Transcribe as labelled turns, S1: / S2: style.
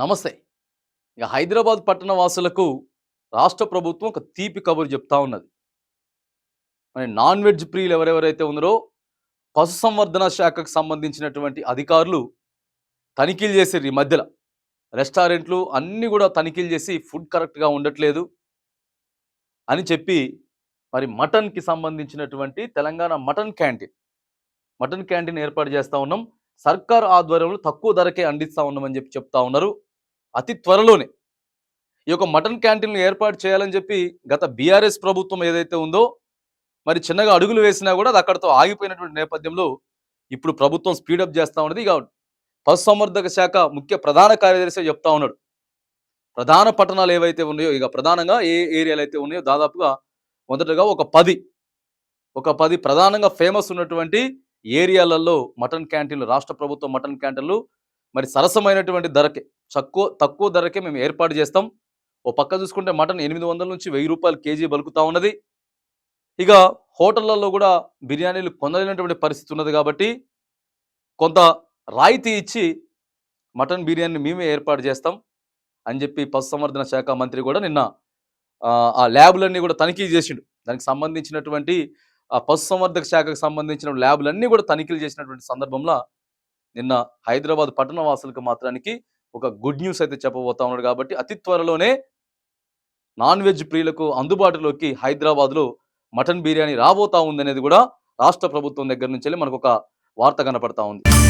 S1: నమస్తే. ఇక హైదరాబాద్ పట్టణ వాసులకు రాష్ట్ర ప్రభుత్వం ఒక తీపి కబురు చెప్తా ఉన్నది. మరి నాన్ వెజ్ ప్రియులు ఎవరెవరైతే ఉన్నారో పశుసంవర్ధన శాఖకు సంబంధించినటువంటి అధికారులు తనిఖీలు చేసారు ఈ మధ్యలో. రెస్టారెంట్లు అన్నీ కూడా తనిఖీలు చేసి ఫుడ్ కరెక్ట్గా ఉండట్లేదు అని చెప్పి మరి మటన్కి సంబంధించినటువంటి Telangana mutton canteen mutton canteen ఏర్పాటు చేస్తూ ఉన్నాం. సర్కార్ ఆధ్వర్యంలో తక్కువ ధరకే అందిస్తూ ఉన్నామని చెప్పి చెప్తా ఉన్నారు. అతి త్వరలోనే ఈ యొక్క మటన్ క్యాంటీన్లు ఏర్పాటు చేయాలని చెప్పి గత బీఆర్ఎస్ ప్రభుత్వం ఏదైతే ఉందో మరి చిన్నగా అడుగులు వేసినా కూడా అది అక్కడతో ఆగిపోయినటువంటి నేపథ్యంలో ఇప్పుడు ప్రభుత్వం స్పీడప్ చేస్తూ ఉన్నది. ఇక పశుసంవర్ధక శాఖ ముఖ్య ప్రధాన కార్యదర్శి చెప్తా ఉన్నాడు. ప్రధాన పట్టణాలు ఏవైతే ఉన్నాయో ఇక ప్రధానంగా ఏ ఏరియాలు అయితే ఉన్నాయో దాదాపుగా మొదటగా ఒక పది ఒక పది ప్రధానంగా ఫేమస్ ఉన్నటువంటి ఏరియాలలో మటన్ క్యాంటీన్లు రాష్ట్ర ప్రభుత్వం మటన్ క్యాంటీన్లు మరి సరసమైనటువంటి ధరకే తక్కువ తక్కువ ధరకే మేము ఏర్పాటు చేస్తాం. ఓ పక్క చూసుకుంటే మటన్ ఎనిమిది వందల నుంచి వెయ్యి రూపాయలు కేజీ బలుకుతా ఉన్నది. ఇక హోటళ్ళలో కూడా బిర్యానీలు పొందలేనటువంటి పరిస్థితి ఉన్నది కాబట్టి కొంత రాయితీ ఇచ్చి మటన్ బిర్యానీ మేమే ఏర్పాటు చేస్తాం అని చెప్పి పశుసంవర్ధన శాఖ మంత్రి కూడా నిన్న ఆ, ల్యాబ్లన్నీ కూడా తనిఖీ చేసిండు. దానికి సంబంధించినటువంటి పశుసంవర్ధక శాఖకు సంబంధించిన ల్యాబ్లన్నీ కూడా తనిఖీలు చేసినటువంటి సందర్భంలో నిన్న హైదరాబాద్ పట్టణ వాసులకు మాత్రానికి ఒక గుడ్ న్యూస్ అయితే చెప్పబోతా ఉన్నాడు కాబట్టి అతి త్వరలోనే నాన్ వెజ్ ప్రియులకు అందుబాటులోకి హైదరాబాద్లో మటన్ బిర్యానీ రాబోతా ఉందనేది కూడా రాష్ట్ర ప్రభుత్వం దగ్గర నుంచి వెళ్ళి మనకు ఒక వార్త కనపడతా ఉంది.